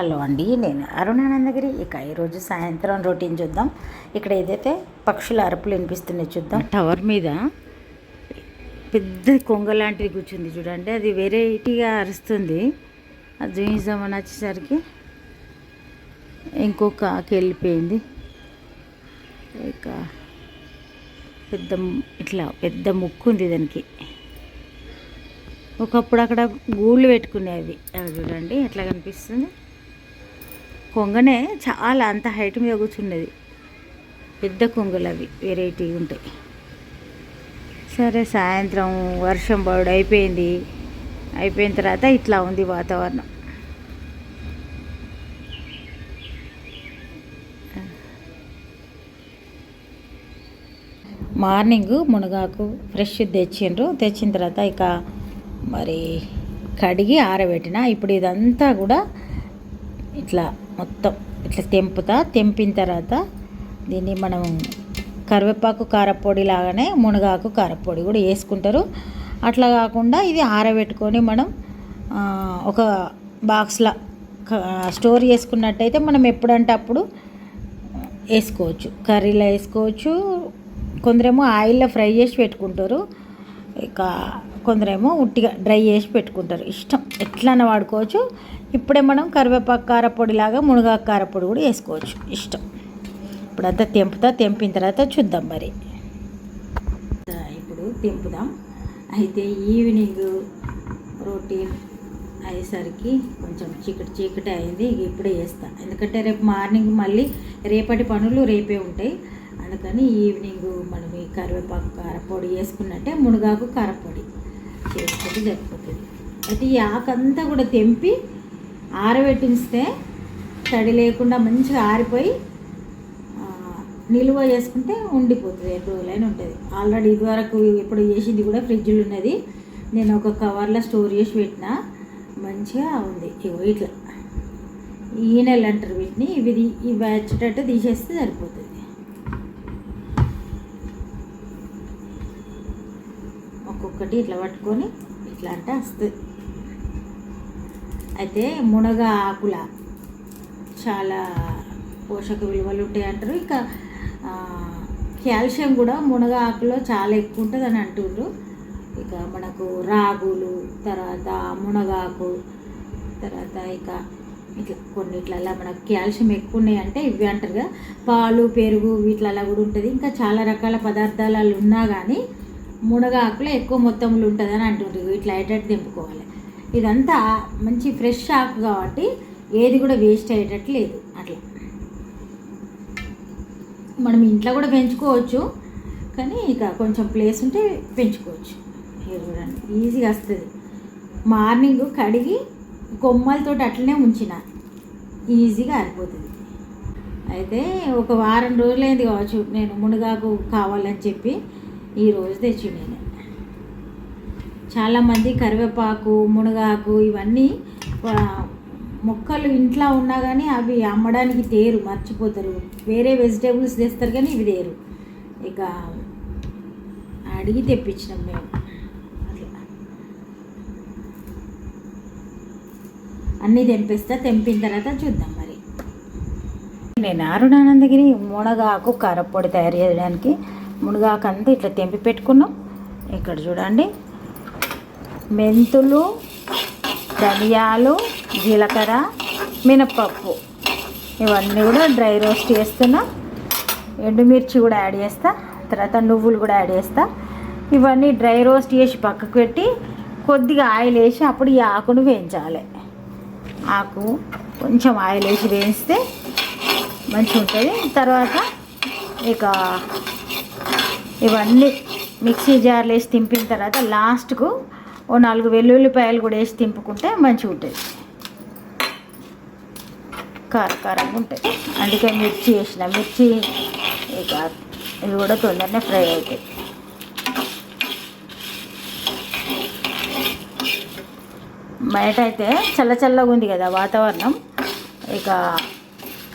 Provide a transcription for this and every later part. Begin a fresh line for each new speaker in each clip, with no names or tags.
Hello అండి నేను అరుణానందగిరి. ఇక ఈరోజు సాయంత్రం రొటీన్ చూద్దాం. ఇక్కడ ఏదైతే పక్షుల అరుపులు వినిపిస్తున్నాయి చూద్దాం. టవర్ మీద పెద్ద కొంగ లాంటిది కూర్చుంది చూడండి. అది వెరైటీగా అరుస్తుంది. అది చూపిద్దామని వచ్చేసరికి ఇంకొక ఆకి వెళ్ళిపోయింది. ఇక పెద్ద ఇట్లా పెద్ద ముక్కు ఉంది దానికి. ఒకప్పుడు అక్కడ గూళ్ళు పెట్టుకునేవి. అవి చూడండి ఎట్లా కనిపిస్తుంది? కొంగనే చాలా అంత హైట్ మీద కూర్చున్నది. పెద్ద కొంగలు అవి వెరైటీ ఉంటాయి. సరే సాయంత్రం వర్షం పడు అయిపోయింది. అయిపోయిన తర్వాత ఇట్లా ఉంది వాతావరణం. మార్నింగ్ మునగాకు ఫ్రెష్ తెచ్చిండ్రు. తెచ్చిన తర్వాత ఇక మరి కడిగి ఆరబెట్టిన. ఇప్పుడు ఇదంతా కూడా ఇట్లా మొత్తం ఇట్లా తెంపుతా తెంపిన తర్వాత దీన్ని మనం కరివేపాకు కారపొడి లాగానే మునగాకు కారపొడి కూడా వేసుకుంటారు. అట్లా కాకుండా ఇది ఆరబెట్టుకొని మనం ఒక బాక్స్లో స్టోర్ చేసుకున్నట్టయితే మనం ఎప్పుడంటే అప్పుడు వేసుకోవచ్చు. కర్రీలో వేసుకోవచ్చు. కొందరేమో ఆయిల్లో ఫ్రై చేసి పెట్టుకుంటారు. ఇక కొందరేమో ఉట్టిగా డ్రై చేసి పెట్టుకుంటారు. ఇష్టం ఎట్లన్నా వాడుకోవచ్చు. ఇప్పుడే మనం కరివేపాకు కారపొడి లాగా మునగాకు కారపొడి కూడా వేసుకోవచ్చు. ఇష్టం. ఇప్పుడంతా తెంపుతా తెంపిన తర్వాత చూద్దాం మరి. ఇప్పుడు తెంపుదాం. అయితే ఈవినింగ్ రొటీన్ అయ్యేసరికి కొంచెం చీకటి చీకటి అయింది. ఇక ఇప్పుడే వేస్తా. ఎందుకంటే రేపు మార్నింగ్ మళ్ళీ రేపటి పనులు రేపే ఉంటాయి. అందుకని ఈవినింగ్ మనం ఈ కరివేపాకు కారపొడి వేసుకున్నట్టే మునగాకు కారపొడి చేసుకుంటే సరిపోతుంది. అయితే ఈ ఆకంతా కూడా తెంపి ఆరబెట్టిస్తే తడి లేకుండా మంచిగా ఆరిపోయి నిలువ చేసుకుంటే ఉండిపోతుంది ఎప్పుడు రోజులైనా ఉంటుంది. ఆల్రెడీ ఇదివరకు ఎప్పుడు చేసింది కూడా ఫ్రిడ్జ్లో ఉన్నది. నేను ఒక కవర్లో స్టోర్ చేసి పెట్టిన మంచిగా ఉంది. ఇగో ఇట్లా. ఈ నెల అంటారు వీటిని ఇవి ఇవి వచ్చేటట్టు తీసేస్తే సరిపోతుంది. ఒక్కొక్కటి ఇట్లా పట్టుకొని ఇట్లా అంటే వస్తుంది. అయితే మునగ ఆకుల చాలా పోషక విలువలు ఉంటాయి అంటారు. ఇక కాల్షియం కూడా మునగ ఆకులో చాలా ఎక్కువ ఉంటుంది అని అంటుండ్రు. ఇక మనకు రాగులు తర్వాత మునగాకు తర్వాత ఇక ఇట్లా కొన్నిట్లలో మనకు కాల్షియం ఎక్కువ ఉన్నాయి అంటే ఇవి అంటారు కదా. పాలు పెరుగు వీటిలలో కూడా ఉంటుంది. ఇంకా చాలా రకాల పదార్థాలు ఉన్నా కానీ మునగ ఆకులో ఎక్కువ మొత్తంలో ఉంటుంది అని అంటుండ్రు ఇట్లా అయ్యేటట్టు దింపుకోవాలి ఇదంతా మంచి ఫ్రెష్ ఆకు కాబట్టి ఏది కూడా వేస్ట్ అయ్యేటట్టు లేదు. అట్లా. మనం ఇంట్లో కూడా పెంచుకోవచ్చు కానీ ఇక కొంచెం ప్లేస్ ఉంటే పెంచుకోవచ్చు. ఇది చూడండి ఈజీగా వస్తుంది. మార్నింగ్ కడిగి కొమ్మలతో అట్లనే ఉంచిన ఈజీగా ఆరిపోతుంది అయితే ఒక వారం రోజులైంది కావచ్చు నేను మునగాకు కావాలని చెప్పి ఈ రోజు తెచ్చి నేను. చాలామంది కరివేపాకు మునగాకు ఇవన్నీ మొక్కలు ఇంట్లో ఉన్నా కానీ అవి అమ్మడానికి తేరు మర్చిపోతారు. వేరే వెజిటేబుల్స్ తెస్తారు కానీ ఇవి తేరు. ఇక అడిగి తెప్పించినాం మేము. అట్లా అన్నీ తెంపిస్తా తెంపిన తర్వాత చూద్దాం మరి. నేను అరుణానందగిరి మునగాకు కారపొడి తయారు చేయడానికి మునగాకు అంతా ఇట్లా తెంపి పెట్టుకున్నాం. ఇక్కడ చూడండి. మెంతులు ధనియాలు జీలకర్ర మినప్పప్పు ఇవన్నీ కూడా డ్రై రోస్ట్ చేస్తున్నా. ఎండుమిర్చి కూడా యాడ్ చేస్తా. తర్వాత నువ్వులు కూడా యాడ్ చేస్తా. ఇవన్నీ డ్రై రోస్ట్ చేసి పక్కకు పెట్టి కొద్దిగా ఆయిల్ వేసి అప్పుడు ఈ ఆకును వేయించాలి. ఆకు కొంచెం ఆయిల్ వేసి వేయిస్తే మంచిగా ఉంటుంది తర్వాత ఇక ఇవన్నీ మిక్సీ జార్లు వేసి తింపిన తర్వాత లాస్ట్కు ఓ నాలుగు వెల్లుల్లిపాయలు కూడా వేసి తింపుకుంటే మంచిగా ఉంటుంది కారం కారంగా ఉంటాయి. అందుకే మిర్చి వేసిన మిర్చి ఇక ఇవి కూడా తొందరనే ఫ్రై అవుతాయి. బయట అయితే చల్ల చల్లగా ఉంది కదా వాతావరణం. ఇక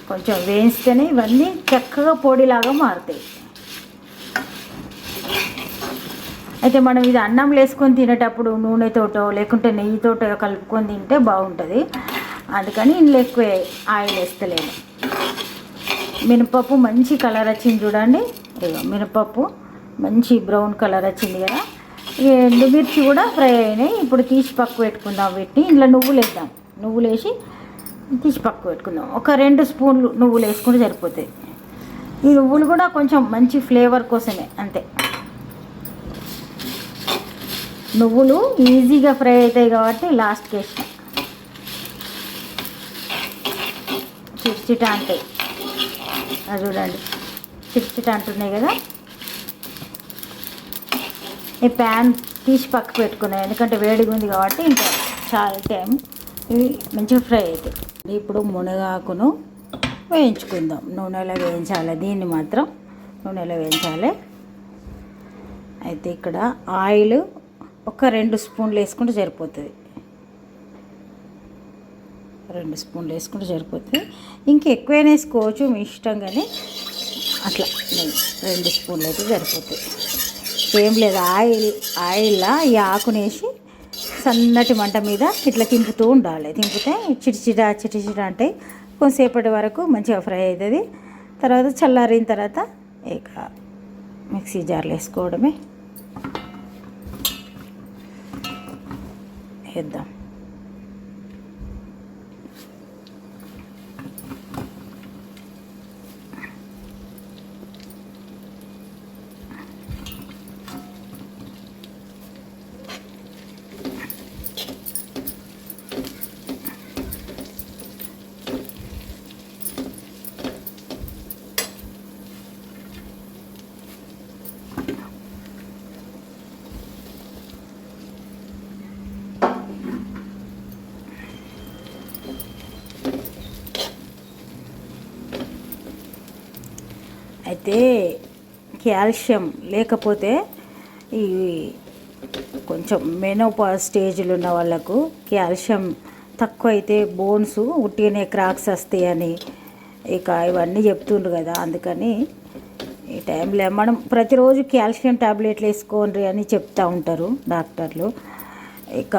కొంచెం వేయిస్తేనే ఇవన్నీ చక్కగా పొడిలాగా మారుతాయి. అయితే మనం ఇది అన్నం వేసుకొని తినేటప్పుడు నూనెతోటో లేకుంటే నెయ్యితోటో కలుపుకొని తింటే బాగుంటుంది. అందుకని ఇందులో ఎక్కువ ఆయిల్ వేస్తలేను. మినపప్పు మంచి కలర్ వచ్చింది చూడండి. ఇదిగో మినపప్పు మంచి బ్రౌన్ కలర్ వచ్చింది కదా. ఎండుమిర్చి కూడా ఫ్రై అయినాయి. ఇప్పుడు తీసి పక్కు పెట్టుకుందాం వీటిని. ఇందులో నువ్వులు వేద్దాం. నువ్వులు వేసి తీసి పక్కు పెట్టుకుందాం. ఒక రెండు స్పూన్లు నువ్వులు వేసుకుంటే సరిపోతాయి. ఈ నువ్వులు కూడా కొంచెం మంచి ఫ్లేవర్ కోసమే అంతే. నువ్వులు ఈజీగా ఫ్రై అవుతాయి కాబట్టి లాస్ట్కి వేసిన. చిట్చిట అంటాయి. అది చూడండి. చిట్చిట అంటున్నాయి కదా. ఈ ప్యాన్ తీసి పక్క పెట్టుకున్నాయి. ఎందుకంటే వేడిగా ఉంది కాబట్టి ఇంకా చాలా టైం ఇవి మంచిగా ఫ్రై అవుతాయి. ఇప్పుడు మునగాకును వేయించుకుందాం. నూనెలో వేయించాలి. దీన్ని మాత్రం నూనెలో వేయించాలి. అయితే ఇక్కడ ఆయిల్ ఒక రెండు స్పూన్లు వేసుకుంటే సరిపోతుంది. రెండు స్పూన్లు వేసుకుంటే సరిపోతుంది. ఇంకా ఎక్కువైనా వేసుకోవచ్చు మీ ఇష్టం కానీ అట్లా రెండు స్పూన్లు అయితే సరిపోతాయి. ఏం లేదు ఆయిల్ ఆయిల్లా ఈ ఆకునేసి సన్నటి మంట మీద ఇట్లా తింపుతూ ఉండాలి. తింపితే చిటిచిట చిటిచిట అంటే కొంతసేపటి వరకు మంచిగా ఫ్రై అవుతుంది. తర్వాత చల్లారిన తర్వాత ఇక మిక్సీ జార్లు వేసుకోవడమే. వేద్దాం అయితే కాల్షియం లేకపోతే ఈ కొంచెం మెనోపా స్టేజ్లు ఉన్న వాళ్ళకు కాల్షియం తక్కువ అయితే బోన్స్ ఉట్టిగానే క్రాక్స్ వస్తాయని ఇక ఇవన్నీ చెప్తుండ్రు కదా అందుకని ఈ టైంలో మనం ప్రతిరోజు కాల్షియం టాబ్లెట్లు వేసుకోండి అని చెప్తూ ఉంటారు డాక్టర్లు. ఇక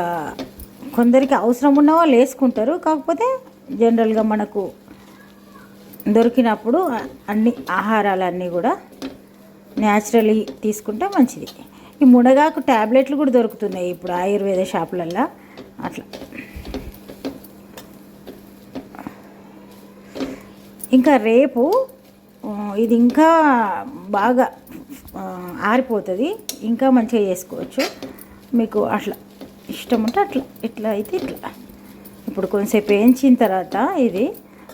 కొందరికి అవసరం ఉన్న వాళ్ళు వేసుకుంటారు కాకపోతే జనరల్గా మనకు దొరికినప్పుడు అన్ని ఆహారాలన్నీ కూడా న్యాచురలీ తీసుకుంటే మంచిది. ఈ మునగాకు ట్యాబ్లెట్లు కూడా దొరుకుతున్నాయి ఇప్పుడు ఆయుర్వేద షాపులల్లో. అట్లా. ఇంకా రేపు ఇది ఇంకా బాగా ఆరిపోతుంది. ఇంకా మంచిగా చేసుకోవచ్చు. మీకు అట్లా ఇష్టం ఉంటే అట్లా. ఇట్లా అయితే ఇట్లా. ఇప్పుడు కొంచెంసేపు వేయించిన తర్వాత ఇది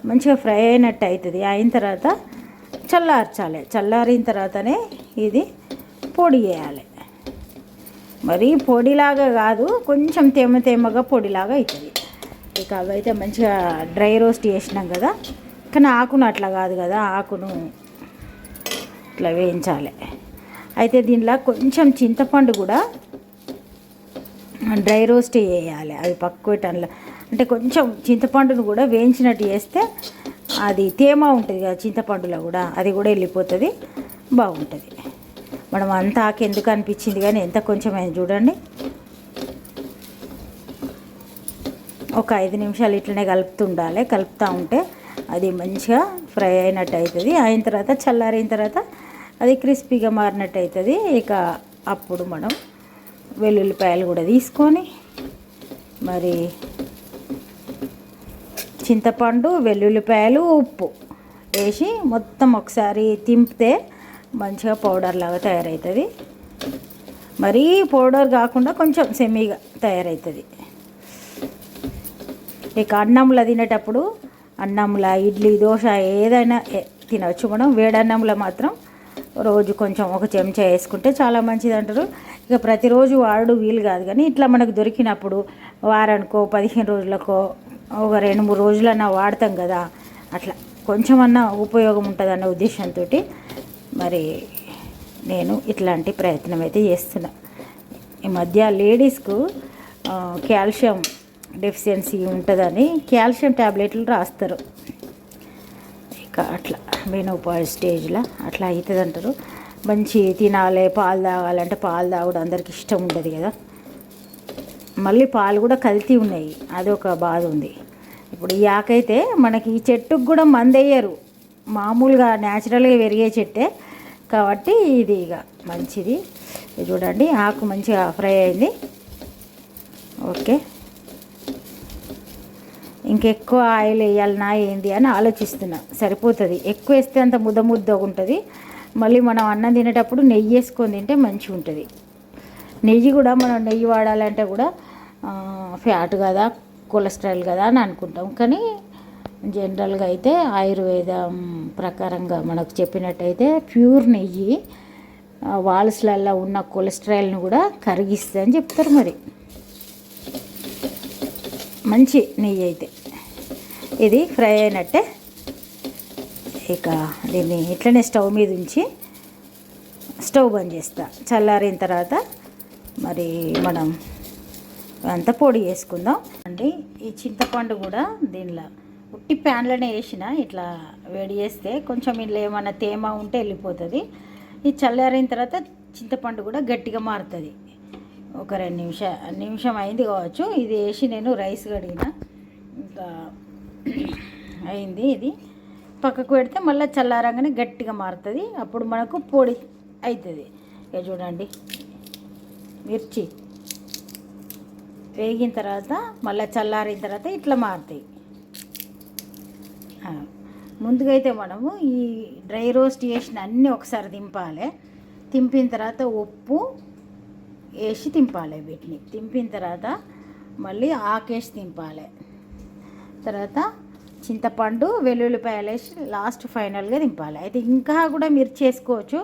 మంచిగా ఫ్రై అయినట్టు అవుతుంది. అయిన తర్వాత చల్లార్చాలి. చల్లారిన తర్వాతనే ఇది పొడి వేయాలి మరి పొడిలాగా కాదు కొంచెం తేమ తేమగా పొడిలాగా అవుతుంది. ఇక అవైతే మంచిగా డ్రై రోస్ట్ చేసినాం కదా కానీ ఆకును అట్లా కాదు కదా ఆకును ఇట్లా వేయించాలి. అయితే దీనిలో కొంచెం చింతపండు కూడా డ్రై రోస్ట్ చేయాలి. అవి పక్క అంటే కొంచెం చింతపండును కూడా వేయించినట్టు చేస్తే అది తేమ ఉంటుంది కదా చింతపండులో కూడా అది కూడా వెళ్ళిపోతుంది బాగుంటుంది. మనం అంత ఆకు ఎందుకు అనిపించింది కానీ ఎంత కొంచెం చూడండి. ఒక ఐదు నిమిషాలు ఇట్లనే కలుపుతుండాలి. కలుపుతూ ఉంటే అది మంచిగా ఫ్రై అయినట్టు అవుతుంది అయిన తర్వాత చల్లారిన తర్వాత అది క్రిస్పీగా మారినట్టు అవుతుంది ఇక అప్పుడు మనం వెల్లుల్లిపాయలు కూడా తీసుకొని మరి చింతపండు వెల్లుల్లిపాయలు ఉప్పు వేసి మొత్తం ఒకసారి తింపితే మంచిగా పౌడర్ లాగా తయారవుతుంది మరీ పౌడర్ కాకుండా కొంచెం సెమీగా తయారవుతుంది ఇక అన్నంలో తినేటప్పుడు అన్నంలో ఇడ్లీ దోశ ఏదైనా తినవచ్చు మనం. వేడన్నంలో మాత్రం రోజు కొంచెం ఒక చెంచా వేసుకుంటే చాలా మంచిది అంటారు. ఇక ప్రతిరోజు వాడు వీలు కాదు కానీ ఇట్లా మనకు దొరికినప్పుడు వారానికో పదిహేను రోజులకో ఒక రెండు మూడు రోజులన్నా వాడతాం కదా. అట్లా కొంచెమన్నా ఉపయోగం ఉంటుంది అన్న ఉద్దేశంతో మరి నేను ఇట్లాంటి ప్రయత్నం అయితే చేస్తున్నా. ఈ మధ్య లేడీస్కు కాల్షియం డెఫిషియన్సీ ఉంటుందని కాల్షియం ట్యాబ్లెట్లు రాస్తారు. ఇక అట్లా మెనోపాజ్ స్టేజ్లో అట్లా అవుతుంది అంటారు మంచి తినాలి పాలు తాగాలంటే పాలు తాగడం అందరికి ఇష్టం ఉండదు కదా. మళ్ళీ పాలు కూడా కల్తీ ఉన్నాయి. అదొక బాధ ఉంది. ఇప్పుడు ఈ ఆకైతే మనకి ఈ చెట్టుకు కూడా మందేయరు మామూలుగా న్యాచురల్గా పెరిగే చెట్టే. కాబట్టి ఇది ఇక మంచిది. చూడండి ఆకు మంచిగా ఫ్రై అయింది. ఓకే. ఇంకెక్కువ ఆయిల్ వేయాలనా ఏంది అని ఆలోచిస్తున్నా. సరిపోతుంది. ఎక్కువ వేస్తే అంత ముద్ద ముద్ద ఉంటుంది. మళ్ళీ మనం అన్నం తినేటప్పుడు నెయ్యి వేసుకొని తింటే మంచిగా ఉంటుంది నెయ్యి కూడా మనం నెయ్యి వాడాలంటే కూడా ఫ్యాట్ కదా కొలెస్ట్రాల్ కదా అని అనుకుంటాం. కానీ జనరల్గా అయితే ఆయుర్వేదం ప్రకారంగా మనకు చెప్పినట్టయితే ప్యూర్ నెయ్యి వాల్స్లల్లో ఉన్న కొలెస్ట్రాల్ని కూడా కరిగిస్తుంది అని చెప్తారు మరి. మంచి నెయ్యి అయితే. ఇది ఫ్రై అయినట్టే. ఇక దీన్ని ఇట్లనే స్టవ్ మీద ఉంచి స్టవ్ బంద్ చేస్తా. చల్లారిన తర్వాత మరి మనం అంతా పొడి వేసుకుందాం అండి ఈ చింతపండు కూడా దీనిలో ఉట్టి ప్యాన్లోనే వేసిన ఇట్లా వేడి చేస్తే కొంచెం ఇట్లా ఏమైనా తేమ ఉంటే వెళ్ళిపోతుంది. ఈ చల్లారిన తర్వాత చింతపండు కూడా గట్టిగా మారుతుంది. ఒక రెండు నిమిషం నిమిషం అయింది కావచ్చు. ఇది వేసి నేను రైస్ కడిగిన. ఇంకా అయింది ఇది. పక్కకు పెడితే మళ్ళీ చల్లారంగానే గట్టిగా మారుతుంది. అప్పుడు మనకు పొడి అవుతుంది ఇక చూడండి. మిర్చి. వేగిన తర్వాత మళ్ళీ చల్లారిన తర్వాత ఇట్లా మారుతాయి. ముందుగా అయితే మనము ఈ డ్రై రోస్ట్ చేసిన అన్నీ ఒకసారి దింపాలి. తింపిన తర్వాత ఉప్పు వేసి తింపాలి వీటిని. తింపిన తర్వాత మళ్ళీ ఆకేసి తింపాలి. తర్వాత చింతపండు వెల్లుల్లిపాయలు వేసి లాస్ట్ ఫైనల్గా దింపాలి. అయితే ఇంకా కూడా మిర్చి వేసుకోవచ్చు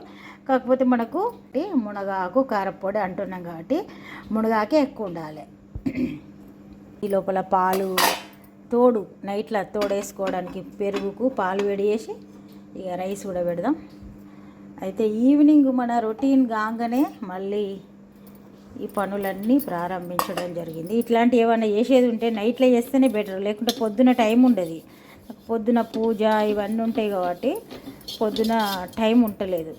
కాకపోతే మనకు మునగాకు కారపొడి అంటున్నాం కాబట్టి మునగాకే ఎక్కువ ఉండాలి. ఈ లోపల పాలు తోడు నైట్లో తోడేసుకోవడానికి పెరుగుకు పాలు వేడి చేసి ఇక రైస్ కూడా పెడదాం. అయితే ఈవినింగ్ మన రొటీన్ కాగానే మళ్ళీ ఈ పనులన్నీ ప్రారంభించడం జరిగింది. ఇట్లాంటి ఏమైనా చేసేది ఉంటే నైట్లో చేస్తేనే బెటర్ లేకుంటే పొద్దున టైం ఉండదు. పొద్దున పూజ ఇవన్నీ ఉంటాయి కాబట్టి పొద్దున టైం ఉండలేదు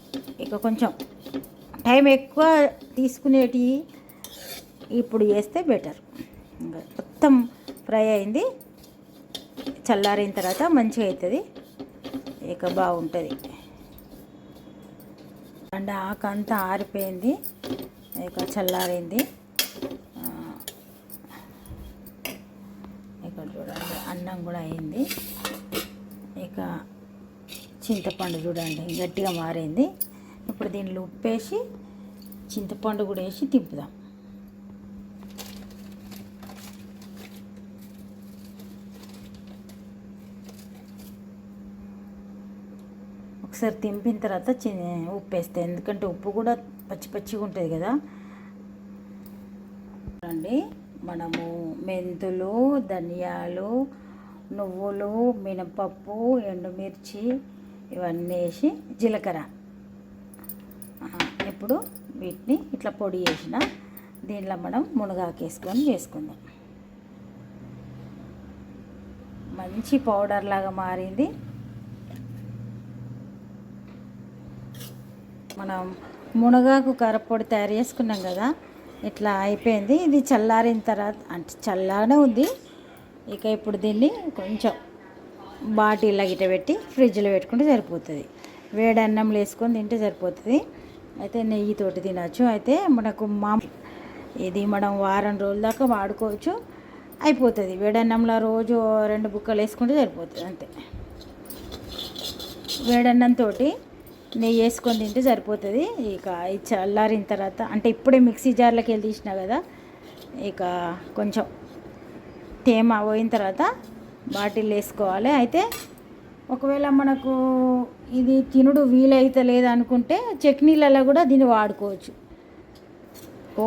ఇక కొంచెం టైం ఎక్కువ తీసుకునేటివి ఇప్పుడు చేస్తే బెటర్ ఇంకా మొత్తం ఫ్రై అయింది. చల్లారిన తర్వాత మంచిగా అవుతుంది ఇక బాగుంటుంది. అండ్ ఆకంతా ఆరిపోయింది. ఇక చల్లారింది. ఇక్కడ చూడండి అన్నం కూడా అయింది. ఇక చింతపండు చూడండి గట్టిగా మారింది. ఇప్పుడు దీనిలో ఉప్పేసి చింతపండు కూడా వేసి తిప్పుదాం. ఒకసారి తింపిన తర్వాత చి ఉప్పు వేస్తాయి ఎందుకంటే ఉప్పు కూడా పచ్చి పచ్చిగా ఉంటుంది కదా. అండి మనము మెంతులు ధనియాలు నువ్వులు మినపప్పు ఎండుమిర్చి ఇవన్నీ వేసి జీలకర్ర. ఇప్పుడు వీటిని ఇట్లా పొడి చేసిన దీనిలో మనం మునగాకు వేసుకొని చేసుకుందాం. మంచి పౌడర్ లాగా మారింది. మనం మునగాకు కరపొడి తయారు చేసుకున్నాం కదా ఇట్లా అయిపోయింది. ఇది చల్లారిన తర్వాత అంటే చల్లారనే ఉంది. ఇక ఇప్పుడు దీన్ని కొంచెం బాటిల్లో గిట్ట పెట్టి ఫ్రిడ్జ్లో పెట్టుకుంటే సరిపోతుంది. వేడి అన్నంలో వేసుకొని తింటే సరిపోతుంది. అయితే నెయ్యితోటి తినచ్చు. అయితే మనకు మా ఇది మనం వారం రోజుల దాకా వాడుకోవచ్చు. అయిపోతుంది. వేడన్నంలో రోజు రెండు బుక్కలు వేసుకుంటే సరిపోతుంది. అంతే. వేడన్నంతో నెయ్యి వేసుకొని తింటే సరిపోతుంది. ఇక ఇది చల్లారిన తర్వాత అంటే ఇప్పుడే మిక్సీ జార్లోకి వెళ్ళి తీసినా కదా ఇక కొంచెం తేమ పోయిన తర్వాత బాటిల్ వేసుకోవాలి. అయితే ఒకవేళ మనకు ఇది తినుడు వీలైతే లేదనుకుంటే చట్నీలలో కూడా దీన్ని వాడుకోవచ్చు.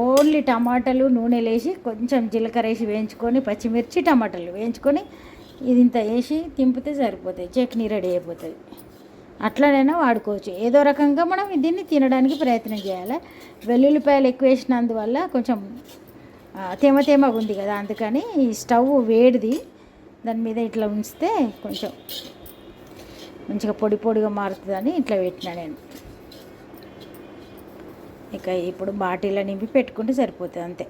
ఓన్లీ టమాటాలు నూనె వేసి కొంచెం జీలకర్ర వేసి వేయించుకొని పచ్చిమిర్చి టమాటాలు వేయించుకొని ఇది ఇంత వేసి తింపితే సరిపోతాయి చట్నీ రెడీ అయిపోతుంది. అట్లనైనా వాడుకోవచ్చు. ఏదో రకంగా మనం దీన్ని తినడానికి ప్రయత్నం చేయాలి. వెల్లుల్లిపాయలు ఎక్కువ వేసినందువల్ల కొంచెం తేమ తేమగా ఉంది కదా అందుకని ఈ స్టవ్ వేడిది. దాని మీద ఇట్లా ఉంచితే కొంచెం మంచిగా పొడి పొడిగా మారుతుందని ఇట్లా పెట్టినా నేను. ఇక ఇప్పుడు బాటిల్లో నింపి పెట్టుకుంటే సరిపోతుంది అంతే.